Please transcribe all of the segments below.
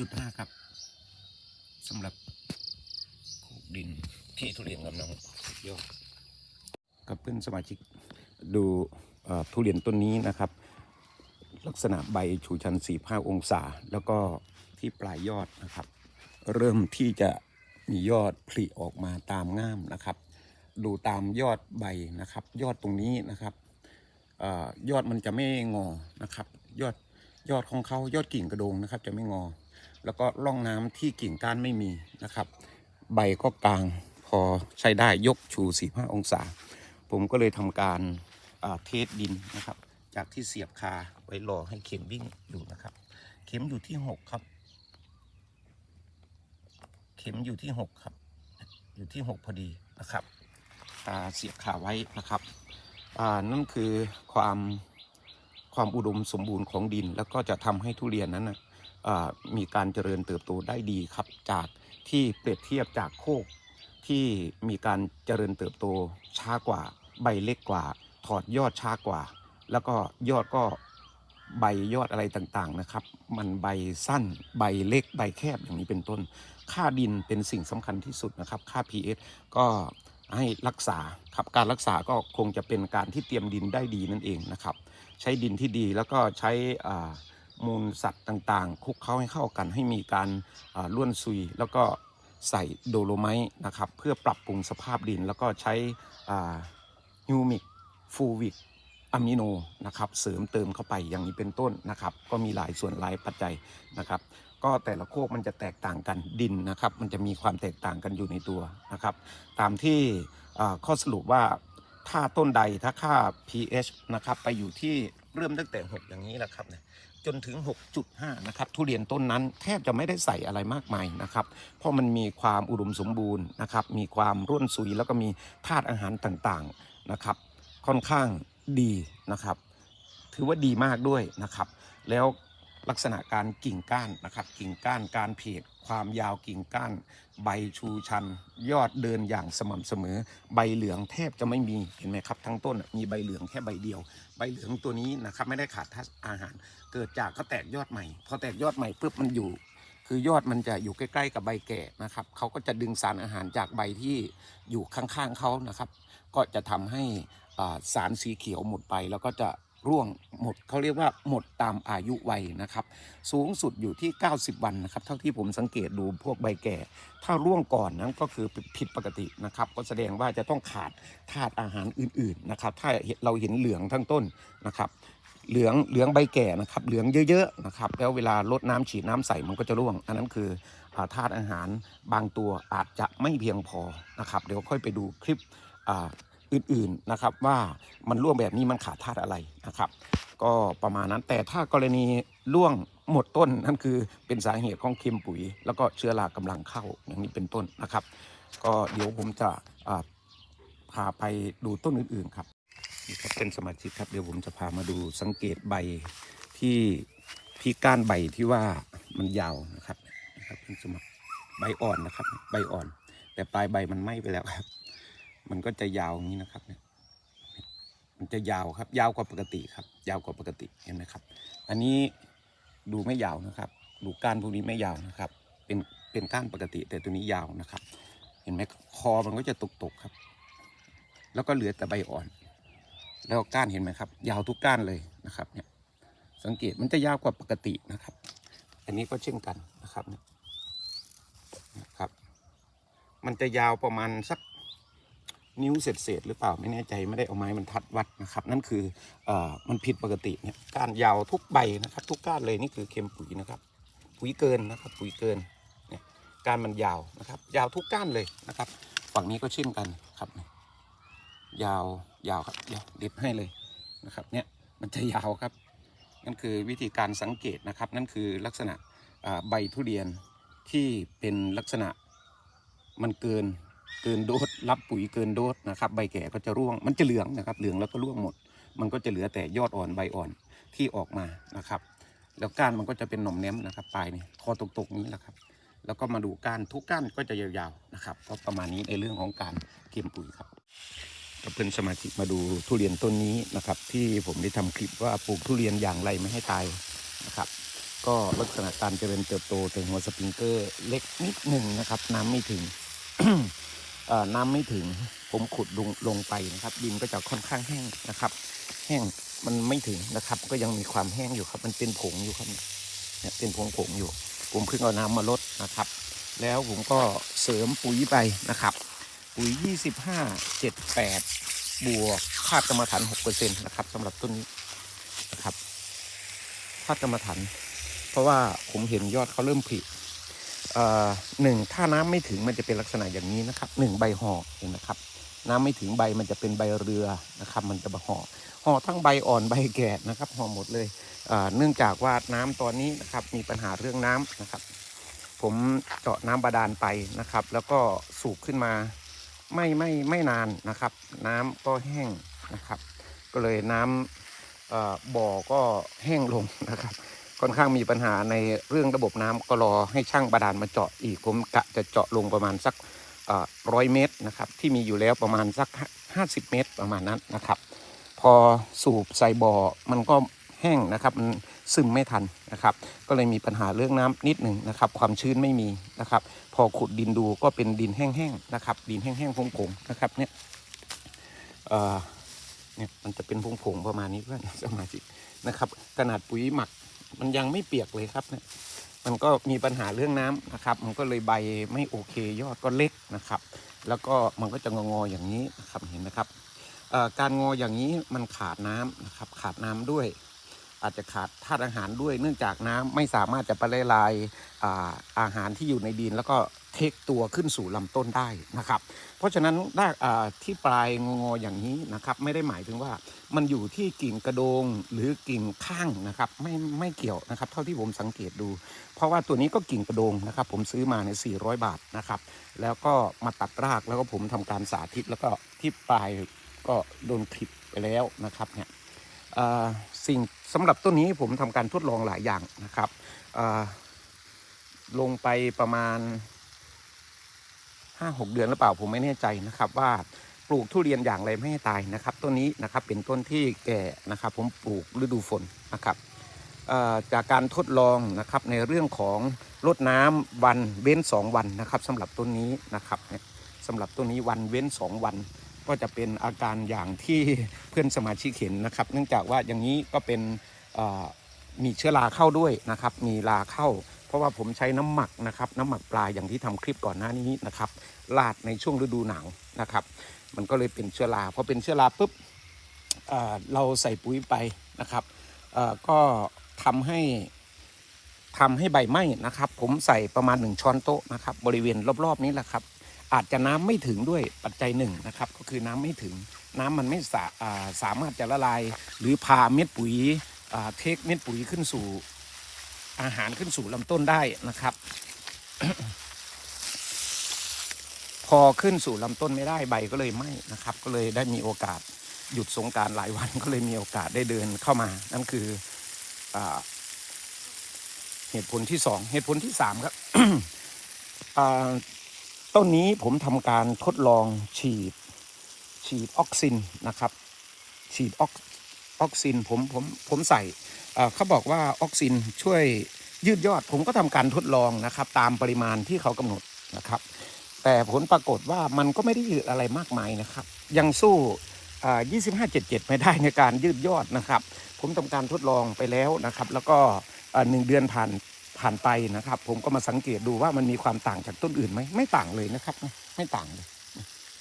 6.5ครับสำหรับโขกดินที่ทุเรียนกำลังยอดกับเพื่อนสมาชิกดูทุเรียนต้นนี้นะครับ ลักษณะใบชูชัน45องศา แล้วก็ที่ปลายยอดนะครับ เริ่มที่จะมียอดผลิออกมาตามง่ามนะครับ ดูตามยอดใบนะครับ ยอดตรงนี้นะครับอยอดมันจะไม่งอนะครับ ยอดยอดของเขายอดกิ่งกระโดงนะครับ จะไม่งอ แล้วก็ร่องน้ำที่กิ่งก้านไม่มีนะครับ ใบก็กลางพอใช้ได้ยกชู 45 องศา ผมก็เลยทำการเทสดินนะครับ จากที่เสียบคาไว้รอให้เข็มวิ่งดูนะครับ เข็มอยู่ที่ 6 ครับ เข็มอยู่ที่ 6 ครับ อยู่ที่ 6 พอดีนะครับเสียบขาไว้นะครับนั่นคือความความอุดมสมบูรณ์ของดินแล้วก็จะทำให้ทุเรียนนั้นนะ มีการเจริญเติบโตได้ดีครับ จากที่เปรียบเทียบจากโคกที่มีการเจริญเติบโตช้ากว่า ใบเล็กกว่า ถอดยอดช้ากว่า แล้วก็ยอดก็ใบยอดอะไรต่างๆนะครับ มันใบสั้นใบเล็กใบแคบอย่างนี้เป็นต้น ค่าดินเป็นสิ่งสำคัญที่สุดนะครับ ค่า pH ก็ให้รักษาครับการรักษาก็คงจะเป็นการที่เตรียมดินได้ดีนั่นเองนะครับ ใช้ดินที่ดีแล้วก็ใช้อ่า มูลสัตว์ต่างๆคลุกเคล้าให้เข้ากันให้มีการล้วนซุย แล้วก็ใส่โดโลไมต์นะครับ เพื่อปรับปรุงสภาพดิน แล้วก็ใช้ฮิวมิกฟูวิกอะมิโนนะครับเสริมเติมเข้าไปอย่างนี้เป็นต้นนะครับ ก็มีหลายส่วนหลายปัจจัยนะครับ ก็แต่ละโคกมันจะแตกต่างกันดินนะครับ มันจะมีความแตกต่างกันอยู่ในตัวนะครับ ตามที่ข้อสรุปว่าถ้าต้นใดถ้าค่า pH นะครับไปอยู่ที่เริ่มตั้งแต่ 6 อย่างนี้แหละครับเนี่ย จนถึง 6.5 นะครับ ทุเรียนต้นนั้นแทบจะไม่ได้ใส่อะไรมากมายนะครับ เพราะมันมีความอุดมสมบูรณ์นะครับ มีความร่วนซุยแล้วก็มีธาตุอาหารต่างๆนะครับ ค่อนข้างดีนะครับ ถือว่าดีมากด้วยนะครับ แล้วลักษณะการกิ่งก้านนะครับ กิ่งก้านการเพดความยาวกิ่งก้าน ใบชูชัน ยอดเดินอย่างสม่ำเสมอ ใบเหลืองแทบจะไม่มีเห็นไหมครับ ทั้งต้นมีใบเหลืองแค่ใบเดียว ใบเหลืองตัวนี้นะครับ ไม่ได้ขาดธาตุอาหาร เกิดจากเขาแตกยอดใหม่ พอแตกยอดใหม่ปุ๊บมันอยู่ คือยอดมันจะอยู่ใกล้ ๆ กับใบแก่นะครับเขาก็จะดึงสารอาหารจากใบที่อยู่ข้างๆเขานะครับ ก็จะทำให้สารสีเขียวหมดไปแล้วก็จะ ร่วงหมดเขาเรียกว่าหมดตามอายุวัยนะครับ สูงสุดอยู่ที่ 90 วันนะครับ เท่าที่ผมสังเกตดูพวกใบแก่ ถ้าร่วงก่อนนั้นก็คือผิดปกตินะครับ ก็แสดงว่าจะต้องขาดธาตุอาหารอื่นๆนะครับ ถ้าเราเห็นเหลืองทั้งต้นนะครับเหลืองเหลืองใบแก่นะครับเหลืองเยอะๆนะครับแล้วเวลาลดน้ำฉีดน้ำใส่มันก็จะร่วง อันนั้นคือาธาตุอาหารบางตัวอาจจะไม่เพียงพอนะครับ เดี๋ยวค่อยไปดูคลิป อื่นๆนะครับว่ามันร่วงแบบนี้มันขาดธาตุอะไรนะครับ ก็ประมาณนั้นแต่ถ้ากรณีร่วงหมดต้นนั่นคือเป็นสาเหตุของเค็มปุ๋ย แล้วก็เชื้อรากำลังเข้าอย่างนี้เป็นต้นนะครับ ก็เดี๋ยวผมจะพาไปดูต้นอื่นๆครับนี่ครับเป็นสมาชิกครับเดี๋ยวผมจะพามาดูสังเกตใบที่ที่ก้านใบที่ว่ามันยาวนะครับนะครับเป็นสมัครใบอ่อนนะครับ ใบอ่อน แต่ปลายใบมันไหม้ไปแล้วครับ มันก็จะยาวอย่างนี้นะครับเนี่ยมันจะยาวครับ ยาวกว่าปกติครับ ยาวกว่าปกติเห็นไหมครับ อันนี้ดูไม่ยาวนะครับดูก้านพวกนี้ไม่ยาวนะครับ เป็นเป็นก้านปกติ แต่ตัวนี้ยาวนะครับ เห็นไหมคอมันก็จะตกตกๆครับ แล้วก็เหลือแต่ใบอ่อน แล้วก้านเห็นไหมครับ ยาวทุกก้านเลยนะครับ เนี่ย สังเกตมันจะยาวกว่าปกตินะครับ อันนี้ก็เช่นกันนะครับเนี่ยนะครับ มันจะยาวประมาณสัก นิ้วเศษเศษๆหรือเปล่าไม่แน่ใจไม่ได้เอาไม้บรรทัดวัดนะครับ นั่นคืออมันผิดปกติเนี่ยก้านยาวทุกใบนะครับ ทุกก้านเลยนี่คือเค็มปุ๋ยนะครับ ปุ๋ยเกินนะครับ ปุ๋ยเกินเนี่ยก้านมันยาวนะครับ ยาวทุกก้านเลยนะครับ ฝั่งนี้ก็เช่นกันครับ ยาวยาวครับเดี๋ยวเด็บให้เลยนะครับ เนี่ยมันจะยาวครับ นั่นคือวิธีการสังเกตนะครับ นั่นคือลักษณะใบทุเรียนที่เป็นลักษณะมันเกิน เกินโดสรับปุ๋ยเกินโดสนะครับใบแก่ก็จะร่วงมันจะเหลืองนะครับ เหลืองแล้วก็ร่วงหมด มันก็จะเหลือแต่ยอดอ่อนใบอ่อนที่ออกมานะครับ แล้วก้านมันก็จะเป็นหน่อมแนมนะครับปลายนี่คอตกๆนี้แหละครับ แล้วก็มาดูก้านทุกก้านก็จะยาวๆนะครับก็ประมาณนี้ในเรื่องของการเก็บปุ๋ยครับก็เพื่อนสมาชิกมาดูทุเรียนต้นนี้นะครับ ที่ผมได้ทำคลิปว่าปลูกทุเรียนอย่างไรไม่ให้ตายนะครับ ก็ลักษณะการเจริญเติบโตถึงหัวสปริงเกอร์เล็กนิดหนึ่งนะครับ น้ำไม่ถึง น้ำไม่ถึง ผมขุดลงลงไปนะครับ ดินก็จะค่อนข้างแห้งนะครับ แห้งมันไม่ถึงนะครับ ก็ยังมีความแห้งอยู่ครับ มันเป็นผงอยู่ครับเนี่ยเป็นผงผงอยู่ ผมเพิ่งเอาน้ำมาลดนะครับ แล้วผมก็เสริมปุ๋ยไปนะครับ ปุ๋ย 25 78 บวกคาดกรรมฐาน6%นะครับสำหรับต้นนี้นะครับคาดกรรมฐานเพราะว่าผมเห็นยอดเขาเริ่มผลิ หนึ่งถ้าน้ำไม่ถึงมันจะเป็นลักษณะอย่างนี้นะครับหนึ่งใบห่อเห็นนะครับ น้ำไม่ถึงใบมันจะเป็นใบเรือนะครับ มันจะห่อห่อทั้งใบอ่อนใบแก่นะครับห่อหมดเลยเนื่องจากว่าน้ำตอนนี้นะครับมีปัญหาเรื่องน้ำนะครับ ผมเจาะน้ำบาดาลไปนะครับ แล้วก็สูบขึ้นมาไม่ไม่ไม่นานนะครับ น้ำก็แห้งนะครับ ก็เลยน้ำบ่อก็แห้งลงนะครับ ค่อนข้างมีปัญหาในเรื่องระบบน้ำก็รอให้ช่างบาดาลมาเจาะอีกผมกะจะเจาะลงประมาณสักร้อยเมตรนะครับที่มีอยู่แล้วประมาณสัก 50 เมตรประมาณนั้นนะครับ พอสูบใส่บ่อมันก็แห้งนะครับมันซึมไม่ทันนะครับ ก็เลยมีปัญหาเรื่องน้ำนิดหนึ่งนะครับ ความชื้นไม่มีนะครับ พอขุดดินดูก็เป็นดินแห้งๆนะครับ ดินแห้งๆผงๆนะครับเนี่ยเออเนี่ยมันจะเป็นผงๆประมาณนี้เพื่อนสมาชิกนะครับขนาดปุ๋ยหมัก มันยังไม่เปียกเลยครับเนี่ยมันก็มีปัญหาเรื่องน้ำนะครับ มันก็เลยใบไม่โอเคยอดก็เล็กนะครับ แล้วก็มันก็จะงอๆอย่างนี้นะครับเห็นไหมครับการงออย่างนี้มันขาดน้ำนะครับ ขาดน้ำด้วย อาจจะขาดธาตุอาหารด้วย เนื่องจากน้ำไม่สามารถจะไปละลายอาอาหารที่อยู่ในดิน แล้วก็ เทคตัวขึ้นสู่ลำต้นได้นะครับ เพราะฉะนั้นได้ที่ปลายงออย่างนี้นะครับ ไม่ได้หมายถึงว่ามันอยู่ที่กิ่งกระโดงหรือกิ่งข้างนะครับ ไม่ไม่เกี่ยวนะครับ เท่าที่ผมสังเกตดู เพราะว่าตัวนี้ก็กิ่งกระโดงนะครับ ผมซื้อมาใน400 บาทนะครับ แล้วก็มาตัดรากแล้วก็ผมทำการสาธิตแล้วก็ที่ปลายก็โดนคลิปไปแล้วนะครับเนี่ยสิ่งสำหรับต้นนี้ผมทำการทดลองหลายอย่างนะครับลงไปประมาณ 5-6เดือนหรือเปล่าผมไม่แน่ใจนะครับ ว่าปลูกทุเรียนอย่างไรไม่ให้ตายนะครับ ต้นนี้นะครับเป็นต้นที่แก่นะครับ ผมปลูกฤดูฝนนะครับจากการทดลองนะครับในเรื่องของรดน้ำวันเว้น 2 วันนะครับสำหรับต้นนี้นะครับสำหรับต้นนี้วันเว้น 2 วัน ก็จะเป็นอาการอย่างที่เพื่อนสมาชิกเห็นนะครับ เนื่องจากว่าอย่างนี้ก็เป็นมีเชื้อราเข้าด้วยนะครับ มีราเข้า เพราะว่าผมใช้น้ำหมักนะครับ น้ำหมักปลาอย่างที่ทำคลิปก่อนหน้านี้นะครับลาดในช่วงฤดูหนาวนะครับ มันก็เลยเป็นเชื้อราพอเป็นเชื้อราปุ๊บเเราใส่ปุ๋ยไปนะครับก็ทำให้ทำให้ใบไหม้นะครับ ผมใส่ประมาณ 1 ช้อนโต๊ะนะครับ บริเวณรอบๆนี้แหละครับ อาจจะน้ำไม่ถึงด้วยปัจจัยหนึ่งนะครับ ก็คือน้ำไม่ถึงน้ำมันไม่สาสามารถจะละลาย หรือพาเม็ดปุ๋ยเทคเม็ดปุ๋ยขึ้นสู่ อาหารขึ้นสู่ลำต้นได้นะครับ พอขึ้นสู่ลำต้นไม่ได้ใบก็เลยไหม้นะครับ ก็เลยได้มีโอกาสหยุดสงการหลายวันก็เลยมีโอกาสได้เดินเข้ามา นั่นคืออเหตุผลที่สองเหตุผลที่สามครับต้นนี้ผมทำการทดลองฉีด ฉีดออกซินนะครับ ฉีดออกออกซินผมผมผมใส่เขาบอกว่าออกซินช่วย ยืดยอดผมก็ทำการทดลองนะครับ ตามปริมาณที่เขากำหนดนะครับ แต่ผลปรากฏว่ามันก็ไม่ได้ยืดอะไรมากมายนะครับ ยังสู้อ่า2577 ไม่ได้ในการยืดยอดนะครับ ผมทำการทดลองไปแล้วนะครับ แล้วก็หนึ่งเดือนผ่านผ่านไปนะครับ ผมก็มาสังเกตดูว่ามันมีความต่างจากต้นอื่นไหมไม่ต่างเลยนะครับ ไม่ต่างเลย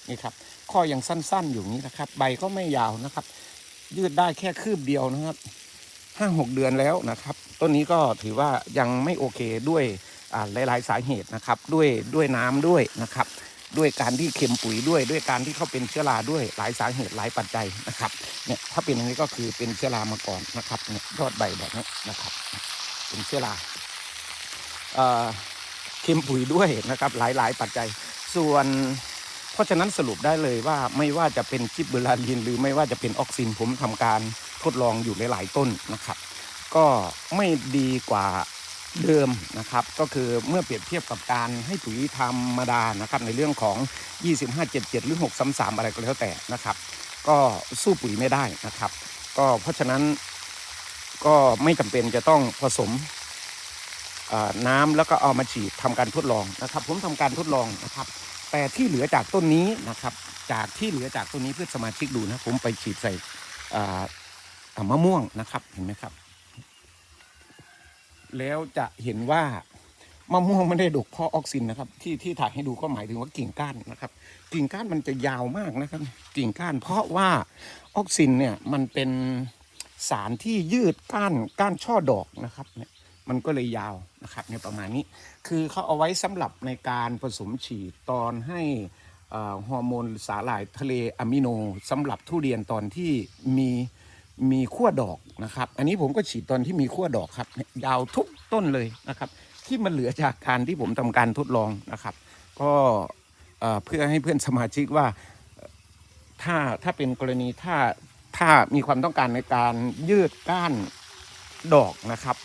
นี่ครับข้อยังสั้นๆอยู่นี้นะครับ ใบก็ไม่ยาวนะครับ ยืดได้แค่คืบเดียวนะครับ ห้าหกเดือนแล้วนะครับ ต้นนี้ก็ถือว่ายังไม่โอเคด้วยอ่าหลายๆสาเหตุนะครับ ด้วยด้วยน้ำด้วยนะครับ ด้วยการที่เค็มปุ๋ยด้วย ด้วยการที่เขาเป็นเชื้อราด้วยหลายสาเหตุหลายปัจจัยนะครับเนี่ยถ้าเป็นอย่างนี้ก็คือเป็นเชื้อรามาก่อนนะครับเนี่ยยอดใบแบบนี้นะครับ เป็นเชื้อราเอ่อเค็มปุ๋ยด้วยนะครับหลายหลายปัจจัย ส่วนเพราะฉะนั้นสรุปได้เลยว่าไม่ว่าจะเป็นจิบเบอราลีนหรือไม่ว่าจะเป็นออกซินผมทำการ ทดลองอยู่หลายๆต้นนะครับ ก็ไม่ดีกว่าเดิมนะครับ ก็คือเมื่อเปรียบเทียบกับการให้ปุ๋ยธรรมดานะครับในเรื่องของ 2577 หรือ 633 อะไรก็แล้วแต่นะครับ ก็สู้ปุ๋ยไม่ได้นะครับ ก็เพราะฉะนั้นก็ไม่จำเป็นจะต้องผสมน้ำแล้วก็เอามาฉีดทำการทดลองนะครับ ผมทำการทดลองนะครับ แต่ที่เหลือจากต้นนี้นะครับ จากที่เหลือจากต้นนี้เพื่อสมาชิกดูนะผมไปฉีดใส่ มะม่วงนะครับเห็นไหมครับ แล้วจะเห็นว่ามะม่วงไม่ได้ดกเพราะออกซินนะครับ ที่ที่ถ่ายให้ดูก็หมายถึงว่ากิ่งก้านนะครับ กิ่งก้านมันจะยาวมากนะครับ กิ่งก้าน เพราะว่าออกซินเนี่ยมันเป็นสารที่ยืดก้านก้านช่อดอกนะครับเนี่ยมันก็เลยยาวนะครับเนี่ยประมาณนี้ คือเขาเอาไว้สำหรับในการผสมฉีดตอนให้อ่อฮอร์โมนสาหร่ายทะเลอะมิโนสำหรับทุเรียนตอนที่มี มีขั้วดอกนะครับ อันนี้ผมก็ฉีดตอนที่มีขั้วดอกครับ ยาวทุกต้นเลยนะครับ ที่มันเหลือจากการที่ผมทำการทดลองนะครับ ก็เพื่อให้เพื่อนสมาชิกว่าถ้าถ้าเป็นกรณีถ้าถ้ามีความต้องการในการยืดก้านดอกนะครับ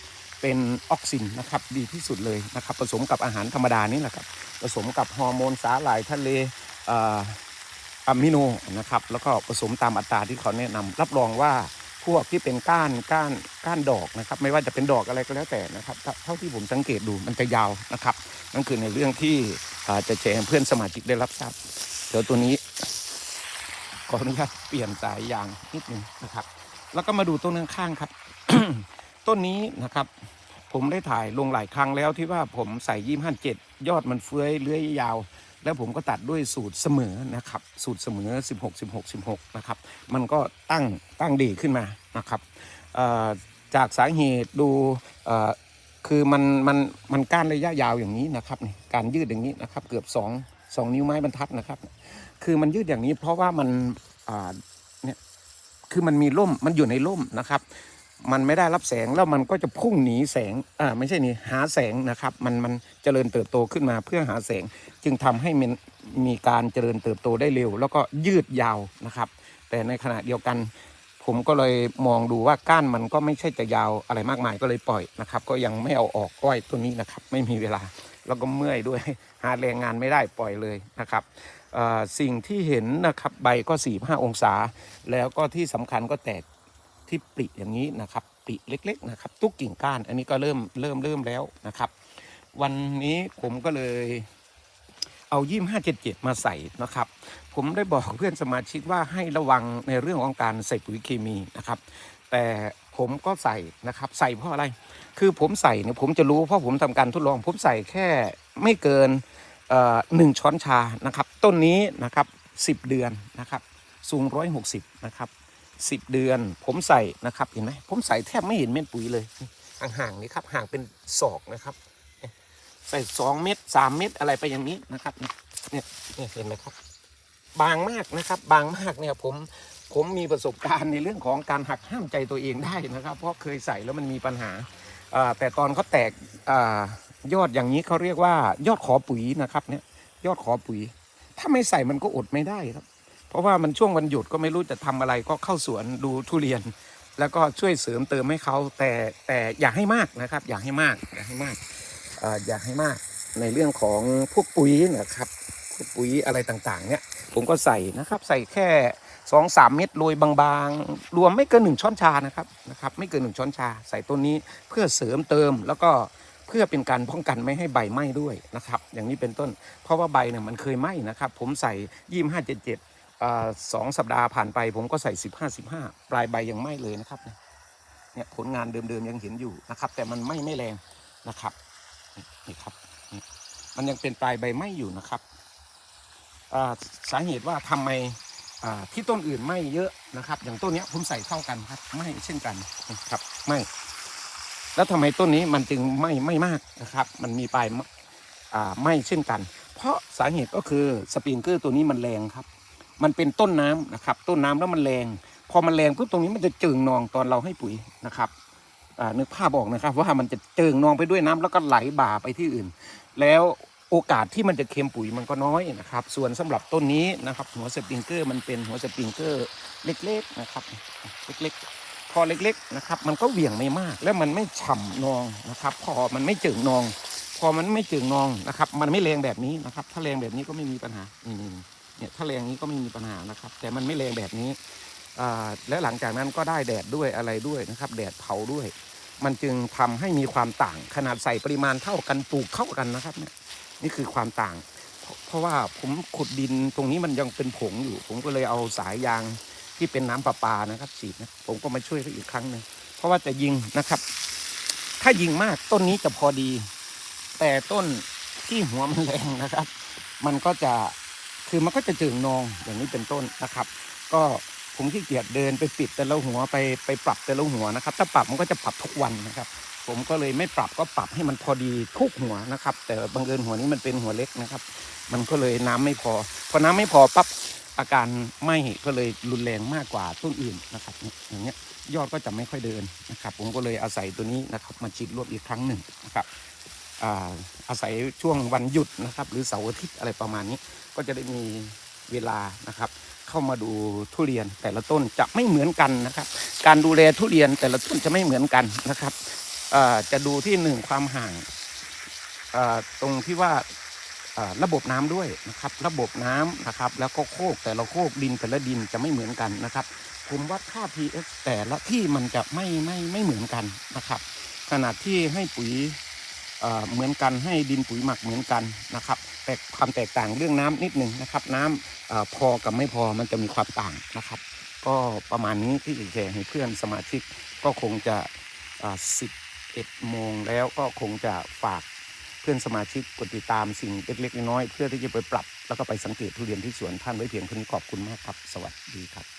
เป็นออกซินนะครับดีที่สุดเลยนะครับ ผสมกับอาหารธรรมดานี่แหละครับผสมกับฮอร์โมนสาหร่ายทะเลเอออะมิโนนะครับแล้วก็ผสมตามอัตราที่เขาแนะนำรับรองว่า พวกที่เป็นก้านก้านก้านดอกนะครับ ไม่ว่าจะเป็นดอกอะไรก็แล้วแต่นะครับ เท่าที่ผมสังเกตดูมันจะยาวนะครับนั่นคือในเรื่องที่จะแชร์เพื่อนสมาชิกได้รับทราบเดี๋ยวตัวนี้ขออนุญาตเปลี่ยนสายยางนิดนึงนะครับ แล้วก็มาดูต้นข้างๆครับ ต้นนี้นะครับ ผมได้ถ่ายลงหลายครั้งแล้วที่ว่าผมใส่ยี่ห้าเจ็ดยอดมันเฟื้อยเลื้อยยาว แล้วผมก็ตัดด้วยสูตรเสมอนะครับ สูตรเสมอ 16 16 16 นะครับ มันก็ตั้งตั้งดีขึ้นมานะครับจากสาเหตุดูคือมันมันมันก้านระยะยาวอย่างนี้นะครับนี่การยืดอย่างนี้นะครับ เกือบ2 2นิ้วไม้บรรทัดนะครับ คือมันยืดอย่างนี้เพราะว่ามันเนี่ยคือมันมีร่มมันอยู่ในร่มนะครับ มันไม่ได้รับแสงแล้วมันก็จะพุ่งหนีแสงอ่าไม่ใช่หนีหาแสงนะครับ มันมันเจริญเติบโตขึ้นมาเพื่อหาแสง จึงทำให้มันมีการเจริญเติบโตได้เร็ว แล้วก็ยืดยาวนะครับ แต่ในขณะเดียวกัน ผมก็เลยมองดูว่าก้านมันก็ไม่ใช่จะยาวอะไรมากมายก็เลยปล่อยนะครับ ก็ยังไม่เอาออกก้อยตัวนี้นะครับ ไม่มีเวลาแล้วก็เมื่อยด้วยหาแรงงานไม่ได้ปล่อยเลยนะครับสิ่งที่เห็นนะครับใบก็4ี่ห้าองศา แล้วก็ที่สำคัญก็แตก ที่ปริอย่างนี้นะครับปริเล็กๆนะครับทุกกิ่งก้าน อันนี้ก็เริ่มเริ่มเริ่มแล้วนะครับ วันนี้ผมก็เลยเอายี่ห้าเจ็ดเจ็ดมาใส่นะครับ ผมได้บอกเพื่อนสมาชิกว่าให้ระวังในเรื่องของการใส่ปุ๋ยเคมีนะครับ แต่ผมก็ใส่นะครับ ใส่เพราะอะไร คือผมใส่เนี่ยผมจะรู้เพราะผมทำการทดลอง ผมใส่แค่ไม่เกินหนึ่งช้อนชานะครับ ต้นนี้นะครับสิบเดือนนะครับสูงร้อยหกสิบนะครับ สิบเดือน ผมใส่นะครับเห็นไหมผมใส่แทบไม่เห็นเม็ดปุ๋ยเลยห่างๆนี่ครับห่างเป็นศอกนะครับใส่สองเม็ดสามเม็ดอะไรไปอย่างนี้นะครับเนี่ยเนี่ยเห็นไหมครับ บางมากนะครับ บางมากเนี่ยผมผมมีประสบการณ์ในเรื่องของการหักห้ามใจตัวเองได้นะครับ เพราะเคยใส่แล้วมันมีปัญหาแต่ตอนเขาแตกอยอดอย่างนี้เขาเรียกว่ายอดขอปุ๋ยนะครับเนี่ยยอดขอปุ๋ย ถ้าไม่ใส่มันก็อดไม่ได้ครับ เพราะว่ามันช่วงวันหยุดก็ไม่รู้จะทำอะไรก็เข้าสวนดูทุเรียน แล้วก็ช่วยเสริมเติมให้เขาแต่แต่อย่าให้มากนะครับ อย่าให้มากอย่าให้มากออย่าให้มากในเรื่องของพวกปุ๋ยนะครับพวกปุ๋ยอะไรต่างๆเนี่ยผมก็ใส่นะครับใส่แค่สองสามเม็ดโรยบางๆ รวมไม่เกินหนึ่งช้อนชานะครับนะครับ ไม่เกินหนึ่งช้อนชา ใส่ต้นนี้เพื่อเสริมเติมแล้วก็เพื่อเป็นการป้องกันไม่ให้ใบไหม้ด้วยนะครับ อย่างนี้เป็นต้น เพราะว่าใบเนี่ยมันเคยไหม้นะครับ ผมใส่ยี่ห้าเจ็ดเจ็ด สองสัปดาห์ผ่านไปผมก็ใส่สิบห้าสิบห้าปลายใบยังไหม่เลยนะครับเนี่ยผลงานเดิมๆยังเห็นอยู่นะครับ แต่มันไหม่ไม่แรงนะครับนี่นี่ครับ มันยังเป็นปลายใบไหม้อยู่นะครับสาเหตุว่าทำไมที่ต้นอื่นไหม่เยอะนะครับ อย่างต้นนี้ผมใส่เท่ากันครับไหม่เช่นกันนะครับไหม่แล้วทำไมต้นนี้มันจึงไหม่ไม่มากนะครับ มันมีปลายไหม่เช่นกัน เพราะสาเหตุก็คือสปริงเกอร์ตัวนี้มันแรงครับ มันเป็นต้นน้ำนะครับ ต้นน้ำแล้วมันแรง พอมันแรงปุ๊บตรงนี้มันจะเจิงนองตอนเราให้ปุ๋ยนะครับนึกภาพบอกนะครับ ว่ามันจะเจิงนองไปด้วยน้ำแล้วก็ไหลบ่าไปที่อื่น แล้วโอกาสที่มันจะเค็มปุ๋ยมันก็น้อยนะครับ ส่วนสำหรับต้นนี้นะครับ หัวสปริงเกอร์มันเป็นหัวสปริงเกอร์เล็กๆนะครับ เล็กๆ พอเล็กๆนะครับ มันก็เหวี่ยงไม่มาก แล้วมันไม่ฉ่ำนองนะครับ พอมันไม่เจิงนอง พอมันไม่เจิงนองนะครับ มันไม่แรงแบบนี้นะครับ ถ้าแรงแบบนี้ก็ไม่มีปัญหานี่ๆ เนี่ยถ้าแรงนี้ก็ไม่มีปัญหานะครับ แต่มันไม่แรงแบบนี้และหลังจากนั้นก็ได้แดดด้วยอะไรด้วยนะครับ แดดเผาด้วย มันจึงทำให้มีความต่างขนาดใส่ปริมาณเท่ากันปลูกเข้ากันนะครับเนี่ยนี่คือความต่าง เพราะว่าผมขุดดินตรงนี้มันยังเป็นผงอยู่ ผมก็เลยเอาสายยางที่เป็นน้ำประปานะครับฉีดนะผมก็มาช่วยเขาอีกครั้งหนึ่งเพราะว่าจะยิงนะครับ ถ้ายิงมากต้นนี้จะพอดี แต่ต้นที่หัวมันแรงนะครับ มันก็จะ คือมันก็จะจิ่งนองอย่างนี้เป็นต้นนะครับ ก็ผมขี้เกียจเดินไปปิดแต่ละหัวไปไปปรับแต่ละหัวนะครับ ถ้าปรับมันก็จะปรับทุกวันนะครับ ผมก็เลยไม่ปรับก็ปรับให้มันพอดีทุกหัวนะครับ แต่บังเอิญหัวนี้มันเป็นหัวเล็กนะครับ มันก็เลยน้ำไม่พอพอน้ำไม่พอปั๊บอาการไหม้ก็เลยรุนแรงมากกว่าต้นอื่นนะครับอย่างเงี้ยยอดก็จะไม่ค่อยเดินนะครับ ผมก็เลยอาศัยตัวนี้นะครับมาฉีดรวบอีกครั้งหนึ่งนะครับ อาศัยช่วงวันหยุดนะครับ หรือเสาร์อาทิตย์อะไรประมาณนี้ ก็จะได้มีเวลานะครับ เข้ามาดูทุเรียนแต่ละต้นจะไม่เหมือนกันนะครับ การดูแลทุเรียนแต่ละต้นจะไม่เหมือนกันนะครับจะดูที่หนึ่งความห่างตรงที่ว่าระบบน้ำด้วยนะครับ ระบบน้ำนะครับ แล้วก็โคกแต่ละโคกดินแต่ละดินจะไม่เหมือนกันนะครับผมวัดค่า pH แต่ละที่มันจะไม่ไม่ไม่เหมือนกันนะครับ ขนาดที่ให้ปุ๋ย เหมือนกันให้ดินปุ๋ยหมักเหมือนกันนะครับ แต่ความแตกต่างเรื่องน้ำนิดหนึ่งนะครับ น้ำเออพอกับไม่พอมันจะมีความต่างนะครับ ก็ประมาณนี้ที่จะแชร์ให้เพื่อนสมาชิกก็คงจะสิบเอ็ดโมงแล้วก็คงจะฝากเพื่อนสมาชิกกดติดตามสิ่งเล็กๆน้อยๆเพื่อที่จะไปปรับ แล้วก็ไปสังเกตทุเรียนที่สวนท่านไว้เพียงเท่านี้ขอบคุณมากครับ สวัสดีครับ